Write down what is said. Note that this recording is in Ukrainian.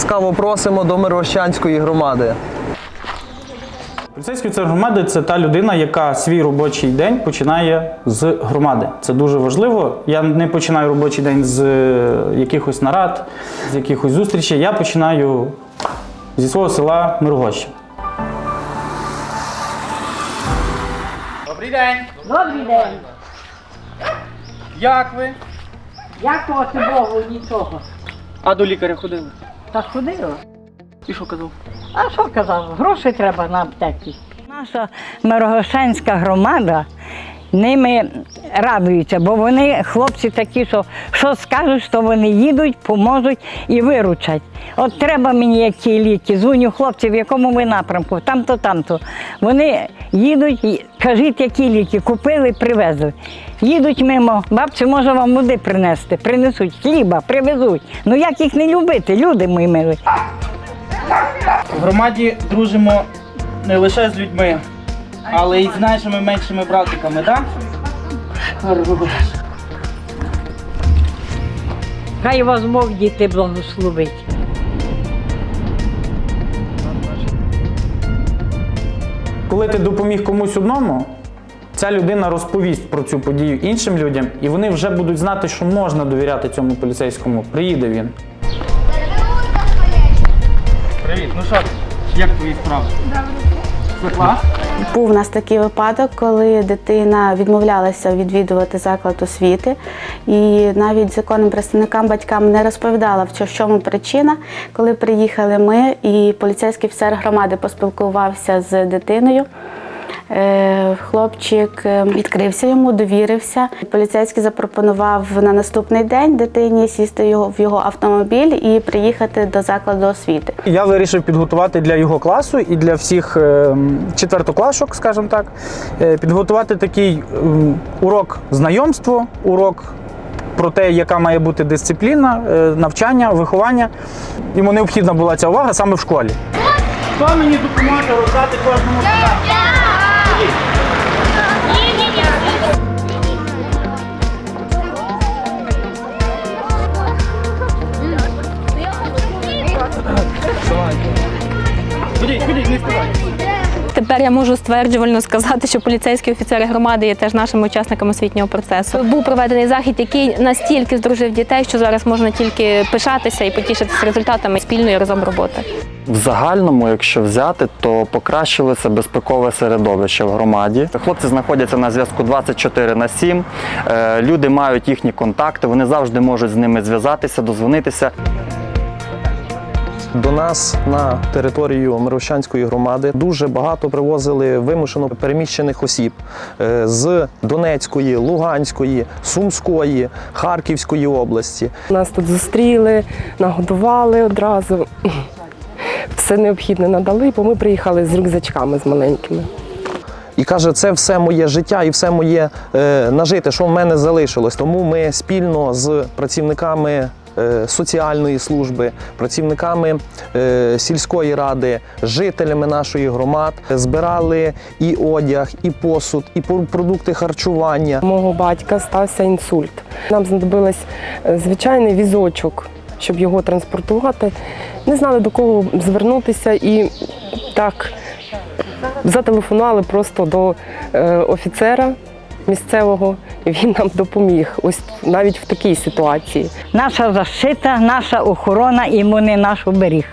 Ласкаво просимо до Миргощанської громади. Поліцейський офіцер громади це та людина, яка свій робочий день починає з громади. Це дуже важливо. Я не починаю робочий день з е, якихось нарад, з якихось зустрічей. Я починаю зі свого села Миргоща. Добрий день! Добрий день. Як ви? Дякувати Богу, нічого. А до лікаря ходили? Та ходила. І що казав? А що казав? Грошей треба на аптеки. Наша Мирогошенська громада ними радується, бо вони хлопці такі, що що скажуть, то вони їдуть, поможуть і виручать. От треба мені які ліки, дзвоню хлопців, в якому ви напрямку, там-то, там-то. Вони їдуть, кажіть, які ліки, купили, привезли. Їдуть мимо, бабці, може вам води принести, принесуть, хліба, привезуть. Ну як їх не любити, люди мої мили. В громаді дружимо не лише з людьми, але й з нашими меншими братиками, так? Хай вас Бог діти благословить. Коли ти допоміг комусь одному, ця людина розповість про цю подію іншим людям, і вони вже будуть знати, що можна довіряти цьому поліцейському. Приїде він. Привіт, ну що, як твої справи? Світла? Був у нас такий випадок, коли дитина відмовлялася відвідувати заклад освіти, і навіть законним представникам батькам не розповідала, в чому причина. Коли приїхали ми, і поліцейський офіцер громади поспілкувався з дитиною. Е, Хлопчик е, відкрився йому, довірився. Поліцейський запропонував на наступний день дитині сісти його в його автомобіль і приїхати до закладу освіти. Я вирішив підготувати для його класу і для всіх е, четвертоклашок, скажімо так, підготувати такий урок знайомства, урок про те, яка має бути дисципліна, навчання, виховання. Йому необхідна була ця увага саме в школі. Хто мені допоможе роздати кожному подарунок? Ходіть, ходіть, не вставайте. Тепер я можу стверджувально сказати, що поліцейські офіцери громади є теж нашими учасниками освітнього процесу. Був проведений захід, який настільки здружив дітей, що зараз можна тільки пишатися і потішитися результатами спільної разом роботи. В загальному, якщо взяти, то покращилося безпекове середовище в громаді. Хлопці знаходяться на зв'язку 24 на 7. Е, Люди мають їхні контакти, вони завжди можуть з ними зв'язатися, дозвонитися. До нас на територію Мирощанської громади дуже багато привозили вимушено переміщених осіб е, з Донецької, Луганської, Сумської, Харківської області. Нас тут зустріли, нагодували одразу. Все необхідне надали, бо ми приїхали з рюкзачками з маленькими. І каже, це все моє життя і все моє е, нажите, що в мене залишилось. Тому ми спільно з працівниками соціальної служби, працівниками е, сільської ради, жителями нашої громад збирали і одяг, і посуд, і продукти харчування. Мого батька стався інсульт. Нам знадобилось е, звичайний візочок, щоб його транспортувати. Не знали до кого звернутися і так зателефонували просто до е, офіцера місцевого, він нам допоміг. Ось навіть в такій ситуації. Наша защита, наша охорона і вони наш оберіг.